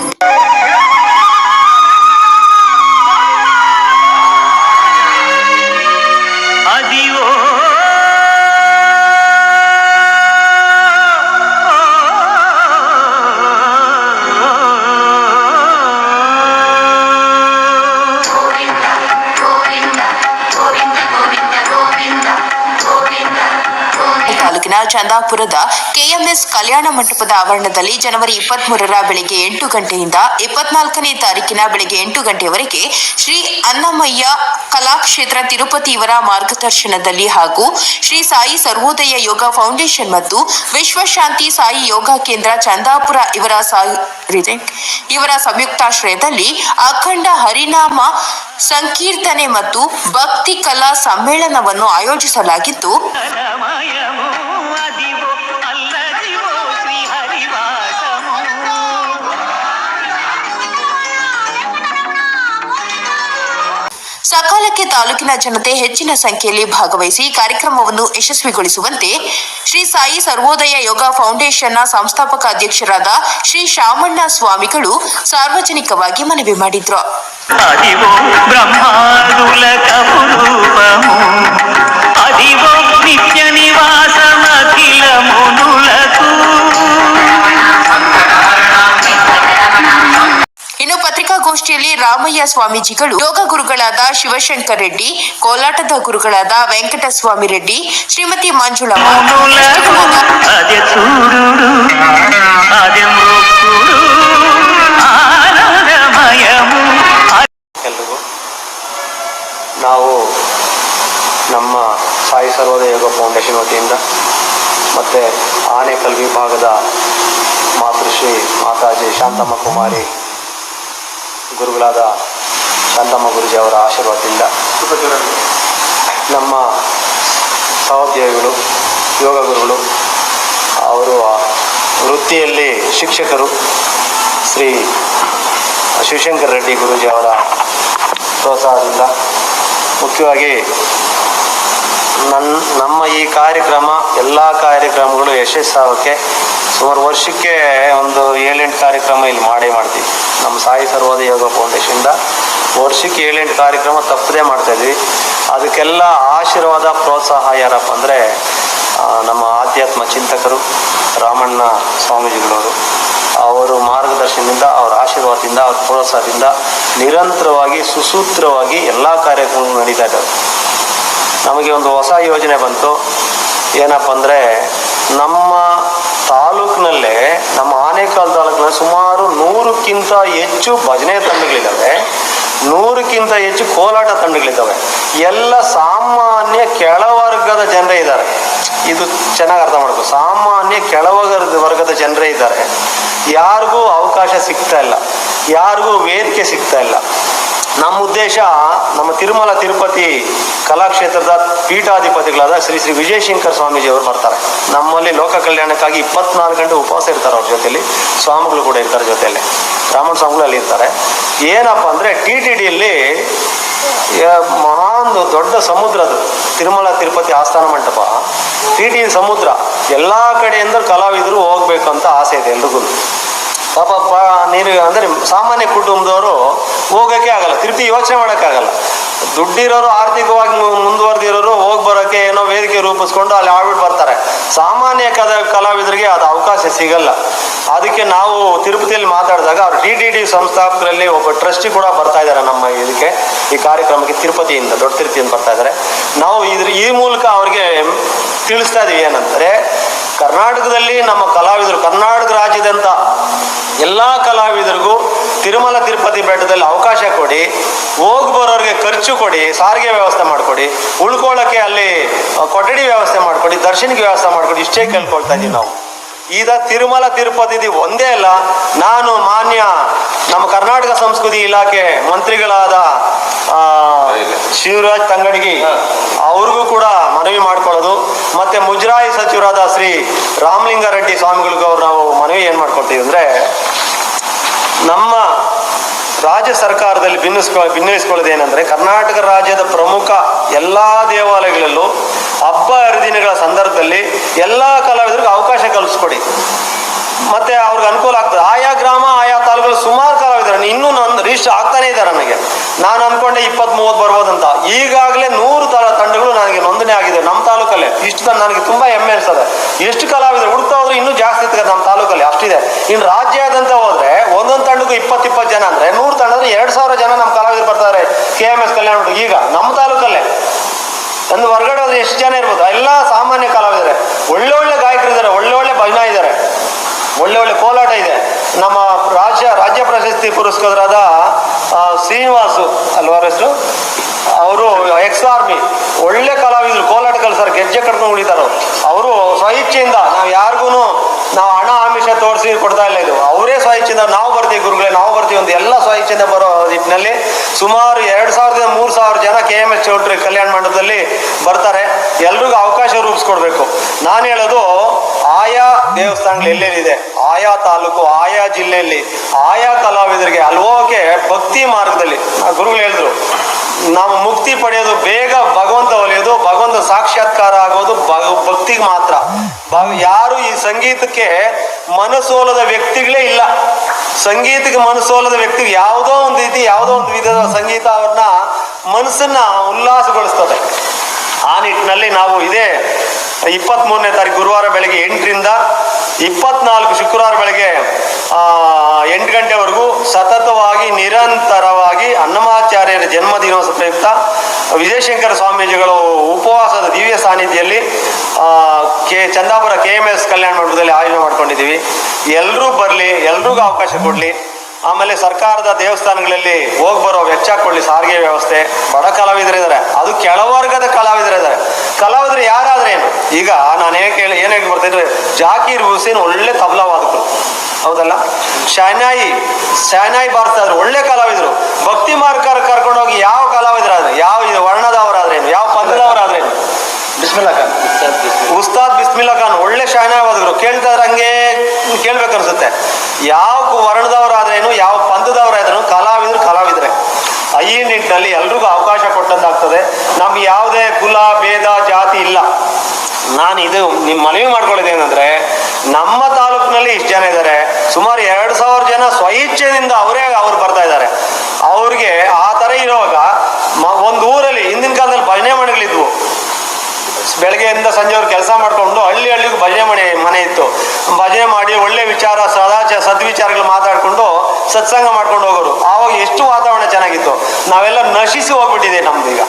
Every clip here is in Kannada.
Yeah. ಚಂದಾಪುರದ ಕೆಎಂಎಸ್ ಕಲ್ಯಾಣ ಮಂಟಪದ ಆವರಣದಲ್ಲಿ ಜನವರಿ ಇಪ್ಪತ್ಮೂರರ ಬೆಳಗ್ಗೆ ಎಂಟು ಗಂಟೆಯಿಂದ ಇಪ್ಪತ್ನಾಲ್ಕನೇ ತಾರೀಕಿನ ಬೆಳಗ್ಗೆ ಎಂಟು ಗಂಟೆಯವರೆಗೆ ಶ್ರೀ ಅನ್ನಮಯ್ಯ ಕಲಾಕ್ಷೇತ್ರ ತಿರುಪತಿ ಇವರ ಮಾರ್ಗದರ್ಶನದಲ್ಲಿ ಹಾಗೂ ಶ್ರೀ ಸಾಯಿ ಸರ್ವೋದಯ ಯೋಗ ಫೌಂಡೇಶನ್ ಮತ್ತು ವಿಶ್ವಶಾಂತಿ ಸಾಯಿ ಯೋಗ ಕೇಂದ್ರ ಚಂದಾಪುರ ಇವರ ಸಾಯಿ ಇವರ ಸಂಯುಕ್ತಾಶ್ರಯದಲ್ಲಿ ಅಖಂಡ ಹರಿನಾಮ ಸಂಕೀರ್ತನೆ ಮತ್ತು ಭಕ್ತಿ ಕಲಾ ಸಮ್ಮೇಳನವನ್ನು ಆಯೋಜಿಸಲಾಗಿದ್ದು ಸಕಾಲಕ್ಕೆ ತಾಲೂಕಿನ ಜನತೆ ಹೆಚ್ಚಿನ ಸಂಖ್ಯೆಯಲ್ಲಿ ಭಾಗವಹಿಸಿ ಕಾರ್ಯಕ್ರಮವನ್ನು ಯಶಸ್ವಿಗೊಳಿಸುವಂತೆ ಶ್ರೀ ಸಾಯಿ ಸರ್ವೋದಯ ಯೋಗ ಫೌಂಡೇಶನ್ನ ಸಂಸ್ಥಾಪಕ ಅಧ್ಯಕ್ಷರಾದ ಶ್ರೀ ಶಾಮಣ್ಣ ಸ್ವಾಮಿಗಳು ಸಾರ್ವಜನಿಕವಾಗಿ ಮನವಿ ಮಾಡಿದ್ರು. అదివో బ్రహ్మాదుల కపురూపము అదివో నిత్య నివాసమఖిల మునులకు ಇನ್ನು ಪತ್ರಿಕಾಗೋಷ್ಠಿಯಲ್ಲಿ ರಾಮಯ್ಯ ಸ್ವಾಮೀಜಿಗಳು ಯೋಗ ಗುರುಗಳಾದ ಶಿವಶಂಕರ್ ರೆಡ್ಡಿ ಕೋಲಾಟದ ಗುರುಗಳಾದ ವೆಂಕಟಸ್ವಾಮಿ ರೆಡ್ಡಿ ಶ್ರೀಮತಿ ಮಂಜುಳಮ್ಮ మునులకు అదే చూడు అదే ಸಾಯಿ ಸರ್ವೋದಯ ಯೋಗ ಫೌಂಡೇಶನ್ ವತಿಯಿಂದ ಮತ್ತು ಆನೇಕಲ್ ವಿಭಾಗದ ಮಾತೃಶ್ರೀ ಮಾತಾಜಿ ಶಾಂತಮ್ಮ ಕುಮಾರಿ, ಗುರುಗಳಾದ ಶಾಂತಮ್ಮ ಗುರುಜಿ ಅವರ ಆಶೀರ್ವಾದದಿಂದ ನಮ್ಮ ಸಹೋದ್ಯೋಗಿಗಳು, ಯೋಗ ಗುರುಗಳು, ಅವರು ವೃತ್ತಿಯಲ್ಲಿ ಶಿಕ್ಷಕರು ಶ್ರೀ ಶಿವಶಂಕರ್ ರೆಡ್ಡಿ ಗುರುಜಿ ಅವರ ಪ್ರೋತ್ಸಾಹದಿಂದ ಮುಖ್ಯವಾಗಿ ನನ್ನ ನಮ್ಮ ಈ ಕಾರ್ಯಕ್ರಮ, ಎಲ್ಲ ಕಾರ್ಯಕ್ರಮಗಳು ಯಶಸ್ಸಾಗೋಕ್ಕೆ ಸುಮಾರು ವರ್ಷಕ್ಕೆ ಒಂದು ಏಳೆಂಟು ಕಾರ್ಯಕ್ರಮ ಇಲ್ಲಿ ಮಾಡೇ ಮಾಡ್ತೀವಿ. ನಮ್ಮ ಸಾಯಿ ಸರ್ವೋದಯ ಯೋಗ ಫೌಂಡೇಶನ್ದ ವರ್ಷಕ್ಕೆ ಏಳೆಂಟು ಕಾರ್ಯಕ್ರಮ ತಪ್ಪದೇ ಮಾಡ್ತಾಯಿದ್ವಿ ಅದಕ್ಕೆಲ್ಲ ಆಶೀರ್ವಾದ, ಪ್ರೋತ್ಸಾಹ ಯಾರಪ್ಪ ಅಂದರೆ ನಮ್ಮ ಆಧ್ಯಾತ್ಮ ಚಿಂತಕರು ರಾಮಣ್ಣ ಸ್ವಾಮೀಜಿಗಳವರು. ಅವರು ಮಾರ್ಗದರ್ಶನದಿಂದ, ಅವರ ಆಶೀರ್ವಾದದಿಂದ, ಅವ್ರ ಪ್ರೋತ್ಸಾಹದಿಂದ ನಿರಂತರವಾಗಿ, ಸುಸೂತ್ರವಾಗಿ ಎಲ್ಲ ಕಾರ್ಯಕ್ರಮಗಳು ನಡೀತಾ ಇದ್ದಾವೆ. ನಮಗೆ ಒಂದು ಹೊಸ ಯೋಜನೆ ಬಂತು. ಏನಪ್ಪ ಅಂದರೆ ನಮ್ಮ ತಾಲೂಕಿನಲ್ಲೇ, ನಮ್ಮ ಆನೇಕಾಲ್ ತಾಲೂಕಿನಲ್ಲಿ ಸುಮಾರು ನೂರಕ್ಕಿಂತ ಹೆಚ್ಚು ಭಜನೆ ತಂಡಗಳಿದ್ದಾವೆ. ನೂರಕ್ಕಿಂತ ಹೆಚ್ಚು ಕೋಲಾಟ ತಂಡಗಳಿದ್ದಾವೆ. ಎಲ್ಲ ಸಾಮಾನ್ಯ ಕೆಳವರ್ಗದ ಜನರೇ ಇದ್ದಾರೆ. ಇದು ಚೆನ್ನಾಗಿ ಅರ್ಥ ಮಾಡಬೇಕು ಸಾಮಾನ್ಯ ಕೆಳವರ್ಗದ ವರ್ಗದ ಜನರೇ ಇದ್ದಾರೆ. ಯಾರಿಗೂ ಅವಕಾಶ ಸಿಗ್ತಾ ಇಲ್ಲ. ಯಾರಿಗೂ ವೇದಿಕೆ ಸಿಗ್ತಾ ಇಲ್ಲ. ನಮ್ಮ ಉದ್ದೇಶ ನಮ್ಮ ತಿರುಮಲ ತಿರುಪತಿ ಕಲಾಕ್ಷೇತ್ರದ ಪೀಠಾಧಿಪತಿಗಳಾದ ಶ್ರೀ ಶ್ರೀ ವಿಜಯಶಂಕರ್ ಸ್ವಾಮೀಜಿ ಅವರು ಬರ್ತಾರೆ. ನಮ್ಮಲ್ಲಿ ಲೋಕ ಕಲ್ಯಾಣಕ್ಕಾಗಿ ಇಪ್ಪತ್ನಾಲ್ಕು ಗಂಟೆ ಉಪವಾಸ ಇರ್ತಾರೆ ಅವ್ರ ಜೊತೆಲಿ. ಸ್ವಾಮಿಗಳು ಕೂಡ ಇರ್ತಾರೆ ಜೊತೆಯಲ್ಲಿ ರಾಮಣ್ಣ ಸ್ವಾಮಿಗಳು ಅಲ್ಲಿ ಇರ್ತಾರೆ. ಏನಪ್ಪ ಅಂದರೆ ಟಿ ಟಿ ಡಿಯಲ್ಲಿ ಮಹಾನ್ ದೊಡ್ಡ ಸಮುದ್ರ ಅದು. ತಿರುಮಲ ತಿರುಪತಿ ಆಸ್ಥಾನ ಮಂಟಪ. ಟಿ ಟಿ ಸಮುದ್ರ. ಎಲ್ಲ ಕಡೆಯಿಂದ ಕಲಾವಿದರು ಹೋಗ್ಬೇಕು ಅಂತ ಆಸೆ ಇದೆ ಎಲ್ರಿಗೂ. ಪಾಪ ನೀರು ಅಂದರೆ ಸಾಮಾನ್ಯ ಕುಟುಂಬದವರು ಹೋಗೋಕ್ಕೆ ಆಗಲ್ಲ. ತಿರುಪತಿ ಯೋಚನೆ ಮಾಡೋಕ್ಕಾಗಲ್ಲ. ದುಡ್ಡಿರೋರು ಆರ್ಥಿಕವಾಗಿ ಮುಂದುವರೆದಿರೋರು ಹೋಗಿ ಬರೋಕ್ಕೆ ಏನೋ ವೇದಿಕೆ ರೂಪಿಸ್ಕೊಂಡು ಅಲ್ಲಿ ಆಡ್ಬಿಟ್ಟು ಬರ್ತಾರೆ. ಸಾಮಾನ್ಯ ಕದ, ಕಲಾವಿದರಿಗೆ ಅದು ಅವಕಾಶ ಸಿಗಲ್ಲ. ಅದಕ್ಕೆ ನಾವು ತಿರುಪತಿಯಲ್ಲಿ ಮಾತಾಡಿದಾಗ ಅವ್ರು ಡಿ ಡಿ ಡಿ ಸಂಸ್ಥಾಪಕರಲ್ಲಿ ಒಬ್ಬ ಟ್ರಸ್ಟಿ ಕೂಡ ಬರ್ತಾ ಇದ್ದಾರೆ ನಮ್ಮ ಇದಕ್ಕೆ. ಈ ಕಾರ್ಯಕ್ರಮಕ್ಕೆ ತಿರುಪತಿಯಿಂದ, ದೊಡ್ಡ ತಿರುಪತಿಯಿಂದ ಬರ್ತಾ ಇದ್ದಾರೆ. ನಾವು ಇದ್ರ, ಈ ಮೂಲಕ ಅವ್ರಿಗೆ ತಿಳಿಸ್ತಾ ಇದೀವಿ ಏನಂದರೆ ಕರ್ನಾಟಕದಲ್ಲಿ ನಮ್ಮ ಕಲಾವಿದರು, ಕರ್ನಾಟಕ ರಾಜ್ಯದಂತ ಎಲ್ಲ ಕಲಾವಿದರಿಗೂ ತಿರುಮಲ ತಿರುಪತಿ ಬೆಟ್ಟದಲ್ಲಿ ಅವಕಾಶ ಕೊಡಿ ಹೋಗಿ ಬರೋರಿಗೆ ಖರ್ಚು ಕೊಡಿ, ಸಾರಿಗೆ ವ್ಯವಸ್ಥೆ ಮಾಡಿಕೊಡಿ ಉಳ್ಕೊಳ್ಳೋಕ್ಕೆ ಅಲ್ಲಿ ಕೊಠಡಿ ವ್ಯವಸ್ಥೆ ಮಾಡಿಕೊಡಿ, ದರ್ಶನಕ್ಕೆ ವ್ಯವಸ್ಥೆ ಮಾಡಿಕೊಡಿ, ಇಷ್ಟೇ ಕೇಳ್ಕೊಳ್ತಾ ಇದ್ದೀವಿ ನಾವು. ಈಗ ತಿರುಮಲ ತಿರುಪತಿ ಇದು ಒಂದೇ ಅಲ್ಲ ನಾನು ಮಾನ್ಯ ನಮ್ಮ ಕರ್ನಾಟಕ ಸಂಸ್ಕೃತಿ ಇಲಾಖೆ ಮಂತ್ರಿಗಳಾದ ಶಿವರಾಜ್ ತಂಗಡಗಿ ಅವ್ರಿಗೂ ಕೂಡ ಮನವಿ ಮಾಡ್ಕೊಳ್ಳೋದು. ಮತ್ತೆ ಮುಜರಾಯಿ ಸಚಿವರಾದ ಶ್ರೀ ರಾಮಲಿಂಗಾರೆಡ್ಡಿ ಸ್ವಾಮಿಗಳಿಗೂ ಅವ್ರು ನಾವು ಮನವಿ ಏನು ಮಾಡ್ಕೊಳ್ತೀವಿ ಅಂದ್ರೆ ನಮ್ಮ ರಾಜ್ಯ ಸರ್ಕಾರದಲ್ಲಿ ಭಿನ್ನಿಸ್ಕೊ ಭಿನ್ನಿಸ್ಕೊಳ್ಳೋದು ಏನಂದ್ರೆ ಕರ್ನಾಟಕ ರಾಜ್ಯದ ಪ್ರಮುಖ ಎಲ್ಲ ದೇವಾಲಯಗಳಲ್ಲೂ ಹಬ್ಬ ಹರಿದಿನಗಳ ಸಂದರ್ಭದಲ್ಲಿ ಎಲ್ಲ ಕಲಾವಿದರಿಗೂ ಅವಕಾಶ ಕಲ್ಪಿಸ್ಕೊಡಿ. ಮತ್ತೆ ಅವ್ರಿಗೆ ಅನುಕೂಲ ಆಗ್ತದೆ. ಆಯಾ ಗ್ರಾಮ, ಆಯಾ ತಾಲೂಕಲ್ಲಿ ಸುಮಾರು ರಿಜಿಸ್ಟರ್ ಆಗ್ತಾನೆ ಇದ್ದಾರೆ ನನಗೆ ನಾನು ಅನ್ಕೊಂಡೆ ಇಪ್ಪತ್ತ್ ಮೂವತ್ತು ಬರ್ಬೋದಂತ. ಈಗಾಗಲೇ ನೂರು ತರ ತಂಡಗಳು ನನಗೆ ನೋಂದಣಿ ಆಗಿದೆ. ನಮ್ಮ ತಾಲೂಕಲ್ಲೇ ಇಷ್ಟು ತನ್ನ ನನಗೆ ತುಂಬಾ ಹೆಮ್ಮೆ ಅನಿಸ್ತದೆ. ಎಷ್ಟು ಕಲಾವಿದರು ಹುಡುಕ್ತಾ ಹೋದ್ರೆ ಇನ್ನೂ ಜಾಸ್ತಿ ಇರ್ತದೆ ನಮ್ಮ ತಾಲೂಕಲ್ಲಿ, ಅಷ್ಟಿದೆ. ಇನ್ನು ರಾಜ್ಯಾದ್ಯಂತ ಹೋದ್ರೆ ಒಂದೊಂದು ತಂಡಕ್ಕೂ ಇಪ್ಪತ್ತು ಇಪ್ಪತ್ತು ಜನ ಅಂದ್ರೆ ನೂರು ತಂಡ ಅಂದ್ರೆ ಎರಡು ಸಾವಿರ ಜನ ನಮ್ಮ ಕಲಾವಿದರು ಬರ್ತಾರೆ ಕೆ ಎಂ ಎಸ್ ಕಲ್ಯಾಣ ಹುಡುಗ. ಈಗ ನಮ್ಮ ತಾಲೂಕಲ್ಲೇ ಒಂದು ಹೊರಗಡೆ ಹೋದ್ರೆ ಎಷ್ಟು ಜನ ಇರ್ಬೋದು? ಎಲ್ಲ ಸಾಮಾನ್ಯ ಕಲಾವಿದರೆ ಒಳ್ಳೆ ಒಳ್ಳೆ ಗಾಯಕರು ಇದ್ದಾರೆ ಒಳ್ಳೆ ಭಜನಾ ಇದ್ದಾರೆ. ಒಳ್ಳೆ ಒಳ್ಳೆ ಕೋಲಾಟ ಇದೆ. ನಮ್ಮ ರಾಜ್ಯ ರಾಜ್ಯ ಪ್ರಶಸ್ತಿ ಪುರಸ್ಕೃತರಾದ ಶ್ರೀನಿವಾಸು ಅಲ್ವಾ ಹೆಸರು? ಅವರು ಎಕ್ಸ್ ಆರ್ಮಿ, ಒಳ್ಳೆ ಕಲಾವಿದರು, ಕೋಲಾಟಕಲ್ ಸರ್, ಗೆಜ್ಜೆ ಕಟ್ಕೊಂಡು ಉಳಿತಾರ. ಅವರು ಸ್ವಇಚ್ಛೆಯಿಂದ, ನಾವು ಯಾರಿಗೂ ನಾವು ಹಣ ಆಮಿಷ ತೋರಿಸಿ ಕೊಡ್ತಾ ಇಲ್ಲ ಇದು. ಅವರೇ ಸ್ವಇಚ್ಛೆಯಿಂದ ನಾವು ಬರ್ತೀವಿ ಗುರುಗಳೇ, ನಾವು ಬರ್ತೀವಿ ಒಂದು ಎಲ್ಲ ಸ್ವಇಚ್ಛೆಯಿಂದ ಬರೋ ನಿಟ್ಟಿನಲ್ಲಿ ಸುಮಾರು ಎರಡು ಸಾವಿರದ ಮೂರು ಸಾವಿರ ಜನ ಕೆ ಎಂ ಎಸ್ ಚೌಟ್ರಿ ಕಲ್ಯಾಣ ಮಂಟಪದಲ್ಲಿ ಬರ್ತಾರೆ. ಎಲ್ರಿಗೂ ಅವಕಾಶ ರೂಪಿಸ್ಕೊಡ್ಬೇಕು. ನಾನು ಹೇಳೋದು, ಆಯಾ ದೇವಸ್ಥಾನಗಳು ಎಲ್ಲೆಲ್ಲಿದೆ ಆಯಾ ತಾಲೂಕು, ಆಯಾ ಜಿಲ್ಲೆಯಲ್ಲಿ. ಆಯಾ ಕಲಾವಿದರಿಗೆ ಅಲ್ವೋಕೆ ಭಕ್ತಿ ಮಾರ್ಗದಲ್ಲಿ, ಆ ಗುರುಗಳು ಹೇಳಿದ್ರು, ನಾವು ಮುಕ್ತಿ ಪಡೆಯೋದು ಬೇಗ ಭಗವಂತ ಒಲಿಯೋದು, ಭಗವಂತ ಸಾಕ್ಷಾತ್ಕಾರ ಆಗೋದು ಭಕ್ತಿಗೆ ಮಾತ್ರ. ಯಾರು ಈ ಸಂಗೀತಕ್ಕೆ ಮನಸೋಲದ ವ್ಯಕ್ತಿಗಳೇ ಇಲ್ಲ. ಸಂಗೀತಕ್ಕೆ ಮನಸೋಲದ ವ್ಯಕ್ತಿ ಯಾವುದೋ ಒಂದು ರೀತಿ, ಯಾವುದೋ ಒಂದು ವಿಧದ ಸಂಗೀತ ಅವ್ರನ್ನ ಮನಸ್ಸನ್ನ ಉಲ್ಲಾಸಗೊಳಿಸ್ತದೆ. ಆ ನಿಟ್ಟಿನಲ್ಲಿ ನಾವು ಇದೇ ಇಪ್ಪತ್ತ್ ಮೂರನೇ ತಾರೀಕು ಗುರುವಾರ ಬೆಳಗ್ಗೆ ಎಂಟರಿಂದ ಇಪ್ಪತ್ನಾಲ್ಕು ಶುಕ್ರವಾರ ಬೆಳಗ್ಗೆ ಎಂಟು ಗಂಟೆವರೆಗೂ ಸತತವಾಗಿ ನಿರಂತರವಾಗಿ ಅನ್ನಮಾಚಾರ್ಯರ ಜನ್ಮದಿನೋತ್ಸವ ಪ್ರಯುಕ್ತ ವಿಜಯಶಂಕರ ಸ್ವಾಮೀಜಿಗಳು ಉಪವಾಸದ ದಿವ್ಯ ಸಾನ್ನಿಧ್ಯದಲ್ಲಿ K, Chandapura K M S ಕಲ್ಯಾಣ ಮಂಟಪದಲ್ಲಿ ಆಯೋಜನೆ ಮಾಡ್ಕೊಂಡಿದ್ದೀವಿ. ಎಲ್ಲರೂ ಬರಲಿ, ಎಲ್ರಿಗೂ ಅವಕಾಶ ಕೊಡಲಿ. ಆಮೇಲೆ ಸರ್ಕಾರದ ದೇವಸ್ಥಾನಗಳಲ್ಲಿ ಹೋಗಿ ಬರೋ ವೆಚ್ಚ ಕೊಡಲಿ, ಸಾರಿಗೆ ವ್ಯವಸ್ಥೆ. ಬಡ ಕಲಾವಿದರಿದ್ದಾರೆ. ಅದು ಕೆಳವರ್ಗದ ಕಲಾವಿದರಿದ್ದಾರೆ. ಕಲಾವಿದರು ಯಾರಾದ್ರೇನು ಈಗ ನಾನು ಏನ್ ಕೇಳಿ ಏನ್ ಹೇಳಿ ಬರ್ತಿದ್ರೆ ಜಾಕೀರ್ ಹುಸೇನ್ ಒಳ್ಳೆ ತಬಲಾ ವಾದಕರು ಹೌದಲ್ಲ? ಶಾನಾಯಿ ಶಾನಾಯಿ ಬಾರಿಸ್ತಾ ಇದ್ರು ಒಳ್ಳೆ ಕಲಾವಿದರು. ಭಕ್ತಿ ಮಾರ್ಕರ್ ಕರ್ಕೊಂಡೋಗಿ ಯಾವ ಕಲಾವಿದರಾದ್ರೆ ಯಾವ ಇದು ವರ್ಣದವರಾದ್ರೇನು ಯಾವ ಪದದವರಾದ್ರೇನು ಬಿಸ್ಮಿಲ್ಲಾ ಖಾನ್. ಉಸ್ತಾದ್ ಬಿಸ್ಮಿಲ್ಲಾ ಖಾನ್ ಒಳ್ಳೆ ವಾದಗರು ಕೇಳ್ತಾ ಇದ್ರೆ ಹಂಗೆ ಕೇಳ್ಬೇಕನ್ಸುತ್ತೆ ಯಾವ ವರ್ಣದವರಾದ್ರೇನು ಯಾವ ಪಂಥದವರಾದ್ರೂ ಕಲಾವಿದರು ಕಲಾವಿದ್ರೆ. ಐ ನಿಟ್ಟಿನಲ್ಲಿ ಎಲ್ರಿಗೂ ಅವಕಾಶ ಕೊಟ್ಟಂತಾಗ್ತದೆ. ನಮ್ಗೆ ಯಾವುದೇ ಕುಲ ಭೇದ ಜಾತಿ ಇಲ್ಲ. ನಾನು ಇದು ನಿಮ್ಮ ಮನವಿ ಮಾಡ್ಕೊಳ್ಳೋದು ಏನಂದ್ರೆ, ನಮ್ಮ ತಾಲೂಕಿನಲ್ಲಿ ಇಷ್ಟು ಜನ ಇದ್ದಾರೆ ಸುಮಾರು ಎರಡು ಸಾವಿರ ಜನ ಸ್ವಇಚ್ಛೆಯಿಂದ ಅವರೇ ಅವ್ರು ಬರ್ತಾ ಇದ್ದಾರೆ ಅವ್ರಿಗೆ ಆ ಥರ ಇರುವಾಗ ಒಂದು ಊರಲ್ಲಿ, ಹಿಂದಿನ ಕಾಲದಲ್ಲಿ ಭಜನೆ ಮನೆಗಳಿದ್ವು ಬೆಳಗ್ಗೆಯಿಂದ ಸಂಜೆವರೆಗೆ ಕೆಲಸ ಮಾಡಿಕೊಂಡು ಹಳ್ಳಿ ಹಳ್ಳಿಗೂ ಭಜನೆ ಮನೆ ಮನೆ ಇತ್ತು. ಭಜನೆ ಮಾಡಿ ಒಳ್ಳೆ ವಿಚಾರ, ಸದಾಚ, ಸದ್ವಿಚಾರಗಳು ಮಾತಾಡಿಕೊಂಡು ಸತ್ಸಂಗ ಮಾಡ್ಕೊಂಡು ಹೋಗೋರು. ಆವಾಗ ಎಷ್ಟು ವಾತಾವರಣ ಚೆನ್ನಾಗಿತ್ತು. ನಾವೆಲ್ಲ ನಶಿಸಿ ಹೋಗ್ಬಿಟ್ಟಿದೆ ನಮ್ದು ಈಗ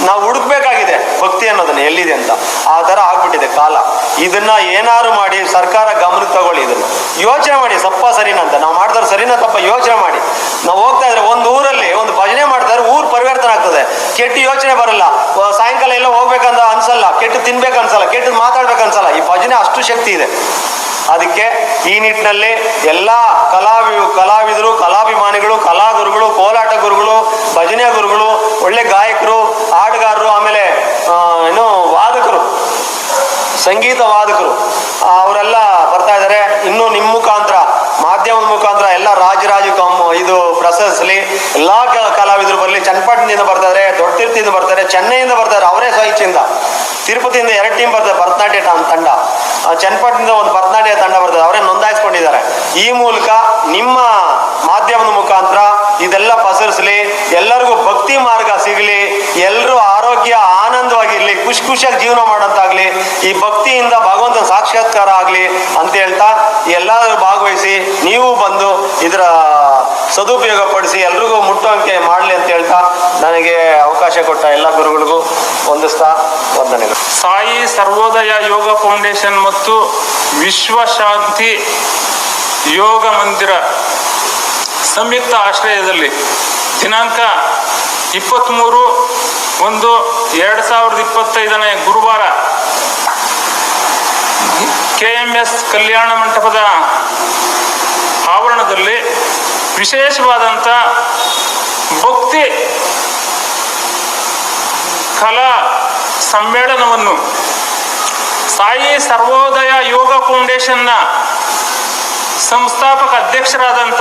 ನಾವು ಹುಡುಕ್ಬೇಕಾಗಿದೆ ಭಕ್ತಿ ಅನ್ನೋದನ್ನ ಎಲ್ಲಿದೆ ಅಂತ. ಆ ತರ ಆಗ್ಬಿಟ್ಟಿದೆ ಕಾಲ. ಇದನ್ನ ಏನಾರು ಮಾಡಿ ಸರ್ಕಾರ ಗಮನಕ್ಕೆ ತಗೊಳ್ಳಿ ಇದನ್ನ. ಯೋಚನೆ ಮಾಡಿ, ಸಪ್ಪ ಸರಿನಾ ಅಂತ. ನಾವು ಮಾಡಿದ್ರೆ ಸರಿನಾ ತಪ್ಪ ಯೋಚನೆ ಮಾಡಿ. ನಾವು ಹೋಗ್ತಾ ಇದ್ರೆ ಒಂದು ಊರಲ್ಲಿ ಒಂದು ಭಜನೆ ಮಾಡ್ತಾರೆ, ಊರು ಪರಿವರ್ತನೆ ಆಗ್ತದೆ. ಕೆಟ್ಟ ಯೋಚನೆ ಬರಲ್ಲ. ಸಾಯಂಕಾಲ ಎಲ್ಲ ಹೋಗ್ಬೇಕಂತ ಅನ್ಸಲ್ಲ. ಕೆಟ್ಟು ತಿನ್ಬೇಕು ಅನ್ಸಲ್ಲ. ಕೆಟ್ಟು ಮಾತಾಡ್ಬೇಕು ಅನ್ಸಲ್ಲ. ಈ ಭಜನೆ ಅಷ್ಟು ಶಕ್ತಿ ಇದೆ. ಅದಕ್ಕೆ ಈ ನಿಟ್ಟಿನಲ್ಲಿ ಎಲ್ಲ ಕಲಾವಿ, ಕಲಾವಿದರು, ಕಲಾಭಿಮಾನಿಗಳು, ಕಲಾಗುರುಗಳು, ಕೋಲಾಟ ಗುರುಗಳು, ಭಜನೆ ಗುರುಗಳು, ಒಳ್ಳೆ ಗಾಯಕರು ಹಾಡುಗಾರರು ಆಮೇಲೆ ಆ, ಏನು ವಾದಕರು ಸಂಗೀತ ವಾದಕರು ಅವರೆಲ್ಲ ಬರ್ತಾ ಇದ್ದಾರೆ. ಇನ್ನು ನಿಮ್ಮ ಮುಖಾಂತರ, ಮಾಧ್ಯಮದ ಮುಖಾಂತರ ಎಲ್ಲ ರಾಜರಾಜ ಇದು ಪ್ರಶಸ್ಲಿ ಎಲ್ಲ ಕಲಾವಿದರು ಬರಲಿ, ಚನ್ನಪಟ್ಟಣದಿಂದ ಬರ್ತಾರೆ ದೊಡ್ಡ ಬರ್ತಾರೆ ಚೆನ್ನೈಯಿಂದ ಬರ್ತಾರೆ ಅವರೇ ಸ್ವಇಚ್ಛೆಯಿಂದ ತಿರುಪತಿಯಿಂದ ಎರಡು ಟೀಮ್ ಬರ್ತಾರೆ ಭರತನಾಟ್ಯ ತಂಡ. ಚನ್ನಪಟ್ಟಣದಿಂದ ಒಂದು ಭರತನಾಟ್ಯ ತಂಡ ಬರ್ತದೆ ಅವರೇ ನೋಂದಾಯಿಸ್ಕೊಂಡಿದ್ದಾರೆ. ಈ ಮೂಲಕ ನಿಮ್ಮ ಮಾಧ್ಯಮದ ಮುಖಾಂತರ ಇದೆಲ್ಲ ಪಸರಿಸಲಿ, ಎಲ್ಲರಿಗೂ ಭಕ್ತಿ ಮಾರ್ಗ ಸಿಗಲಿ ಎಲ್ಲರೂ ಖುಷಿ ಖುಷಿಯಾಗಿ ಜೀವನ ಮಾಡೋಂತಾಗ್ಲಿ, ಈ ಭಕ್ತಿಯಿಂದ ಭಗವಂತನ ಸಾಕ್ಷಾತ್ಕಾರ ಆಗಲಿ ಅಂತ ಹೇಳ್ತಾ ಎಲ್ಲರೂ ಭಾಗವಹಿಸಿ, ನೀವು ಬಂದು ಇದರ ಸದುಪಯೋಗ ಪಡಿಸಿ ಎಲ್ರಿಗೂ ಮುಟ್ಟುವಂತೆ ಮಾಡಲಿ ಅಂತ ಹೇಳ್ತಾ ನನಗೆ ಅವಕಾಶ ಕೊಟ್ಟ ಎಲ್ಲ ಗುರುಗಳಿಗೂ ಹೊಂದಿಸ್ತಾ ವಂದನೆಗಳು. ಸಾಯಿ ಸರ್ವೋದಯ ಯೋಗ ಫೌಂಡೇಶನ್ ಮತ್ತು ವಿಶ್ವಶಾಂತಿ ಯೋಗ ಮಂದಿರ ಸಂಯುಕ್ತ ಆಶ್ರಯದಲ್ಲಿ ದಿನಾಂಕ ಇಪ್ಪತ್ತ್ಮೂರು ಒಂದು ಎರಡು ಸಾವಿರದ ಇಪ್ಪತ್ತೈದನೇ ಗುರುವಾರ ಕೆ ಎಂ ಎಸ್ ಕಲ್ಯಾಣ ಮಂಟಪದ ಆವರಣದಲ್ಲಿ ವಿಶೇಷವಾದಂಥ ಭಕ್ತಿ ಕಲಾ ಸಮ್ಮೇಳನವನ್ನು ಸಾಯಿ ಸರ್ವೋದಯ ಯೋಗ ಫೌಂಡೇಶನ್ನ ಸಂಸ್ಥಾಪಕ ಅಧ್ಯಕ್ಷರಾದಂಥ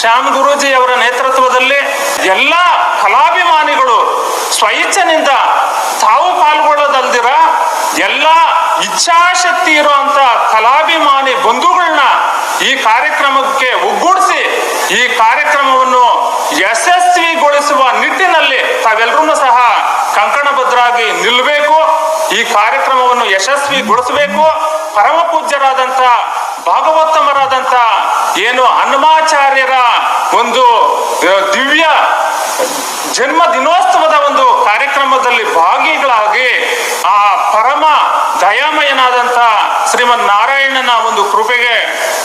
ಶ್ಯಾಮ್ ಗುರೂಜಿ ಅವರ ನೇತೃತ್ವದಲ್ಲಿ ಎಲ್ಲ ಕಲಾಭಿಮಾನಿಗಳು ಸ್ವಇಚ್ಛನಿಂದ ತಾವು ಪಾಲ್ಗೊಳ್ಳೋದಲ್ದಿರ ಎಲ್ಲ ಇಚ್ಛಾಶಕ್ತಿ ಇರುವಂತ ಕಲಾಭಿಮಾನಿ ಬಂಧುಗಳನ್ನ ಈ ಕಾರ್ಯಕ್ರಮಕ್ಕೆ ಒಗ್ಗೂಡಿಸಿ ಈ ಕಾರ್ಯಕ್ರಮವನ್ನು ಯಶಸ್ವಿಗೊಳಿಸುವ ನಿಟ್ಟಿನಲ್ಲಿ ತಾವೆಲ್ಲರೂ ಸಹ ಕಂಕಣಬದ್ಧರಾಗಿ ನಿಲ್ಲಬೇಕು ಈ ಕಾರ್ಯಕ್ರಮವನ್ನು ಯಶಸ್ವಿಗೊಳಿಸಬೇಕು. ಪರಮ ಪೂಜ್ಯರಾದಂಥ ಭಾಗವತ್ತಮರಾದಂಥ ಏನು ಹನುಮಾಚಾರ್ಯರ ಒಂದು ದಿವ್ಯ ಜನ್ಮ ದಿನೋತ್ಸವದ ಒಂದು ಕಾರ್ಯಕ್ರಮದಲ್ಲಿ ಭಾಗಿಗಳಾಗಿ ಆ ಪರಮ ದಯಾಮಯನಾದಂತ ಶ್ರೀಮನ್ ನಾರಾಯಣನ ಒಂದು ಕೃಪೆಗೆ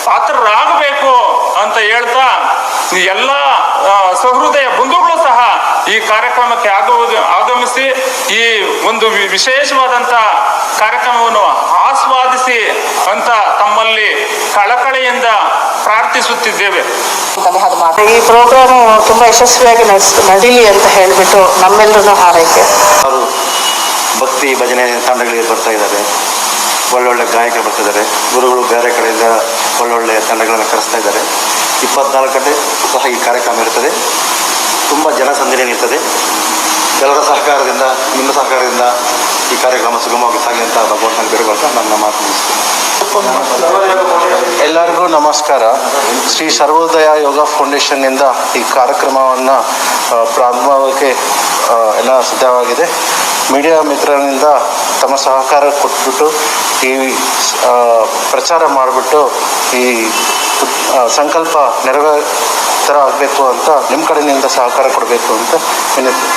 ಪಾತ್ರರಾಗಬೇಕು ಅಂತ ಹೇಳ್ತಾ ಎಲ್ಲ ಸಹೃದಯ ಬಂಧುಗಳು ಸಹ ಈ ಕಾರ್ಯಕ್ರಮಕ್ಕೆ ಆಗುವುದು ಆಗಮಿಸಿ ಈ ಒಂದು ವಿಶೇಷವಾದಂತ ವಿಶೇಷವಾದಂಥ ಕಾರ್ಯಕ್ರಮವನ್ನು ಆಸ್ವಾದಿಸಿ ಅಂತ ತಮ್ಮಲ್ಲಿ ಕಳಕಳಿಯಿಂದ ಪ್ರಾರ್ಥಿಸುತ್ತಿದ್ದೇವೆ. ಈ ಪ್ರೋಗ್ರಾಮ್ ತುಂಬಾ ಯಶಸ್ವಿಯಾಗಿ ನಡೆಸ್ ನಡೀಲಿ ಅಂತ ಹೇಳಿಬಿಟ್ಟು ನಮ್ಮೆಲ್ಲರೂ ಹಾರೈಕೆ. ಅವರು ಭಕ್ತಿ ಭಜನೆ ತಂಡಗಳಿಗೆ ಬರ್ತಾ ಇದ್ದಾರೆ. ಒಳ್ಳೊಳ್ಳೆ ಗಾಯಕರು ಬರ್ತಿದ್ದಾರೆ. ಗುರುಗಳು ಬೇರೆ ಕಡೆಯಿಂದ ಒಳ್ಳೊಳ್ಳೆ ತಂಡಗಳನ್ನು ಕರೆಸ್ತಾ ಇದ್ದಾರೆ. ಇಪ್ಪತ್ನಾಲ್ಕು ಗಂಟೆ ಸಹ ಈ ಕಾರ್ಯಕ್ರಮ ಇರ್ತದೆ ತುಂಬ ಜನಸಂದಣಿ ಇರ್ತದೆ ಎಲ್ಲರ ಸಹಕಾರದಿಂದ, ನಿಮ್ಮ ಸಹಕಾರದಿಂದ ಈ ಕಾರ್ಯಕ್ರಮ ಸುಗಮವಾಗಿ ಸಾಗಲಿ ಅಂತ ಭಗವಂತನ ಬೇಡಿಕೊಳ್ತಾ ನನ್ನ ಮಾತು ಎಲ್ಲರಿಗೂ ನಮಸ್ಕಾರ. ಶ್ರೀ ಸರ್ವೋದಯ ಯೋಗ ಫೌಂಡೇಶನ್ನಿಂದ ಈ ಕಾರ್ಯಕ್ರಮವನ್ನು ಪ್ರಾರಂಭಕ್ಕೆ ಎಲ್ಲ ಸಿದ್ಧವಾಗಿದೆ. ಮೀಡಿಯಾ ಮಿತ್ರರಿಂದ ತಮ್ಮ ಸಹಕಾರ ಕೊಟ್ಬಿಟ್ಟು ಈ ಪ್ರಚಾರ ಮಾಡಿಬಿಟ್ಟು ಈ ಸಂಕಲ್ಪ ನೆರವೇರ ಆಗಬೇಕು ಅಂತ ನಿಮ್ಮ ಕಡೆಯಿಂದ ಸಹಕಾರ ಕೊಡಬೇಕು ಅಂತ ವಿನಂತಿ.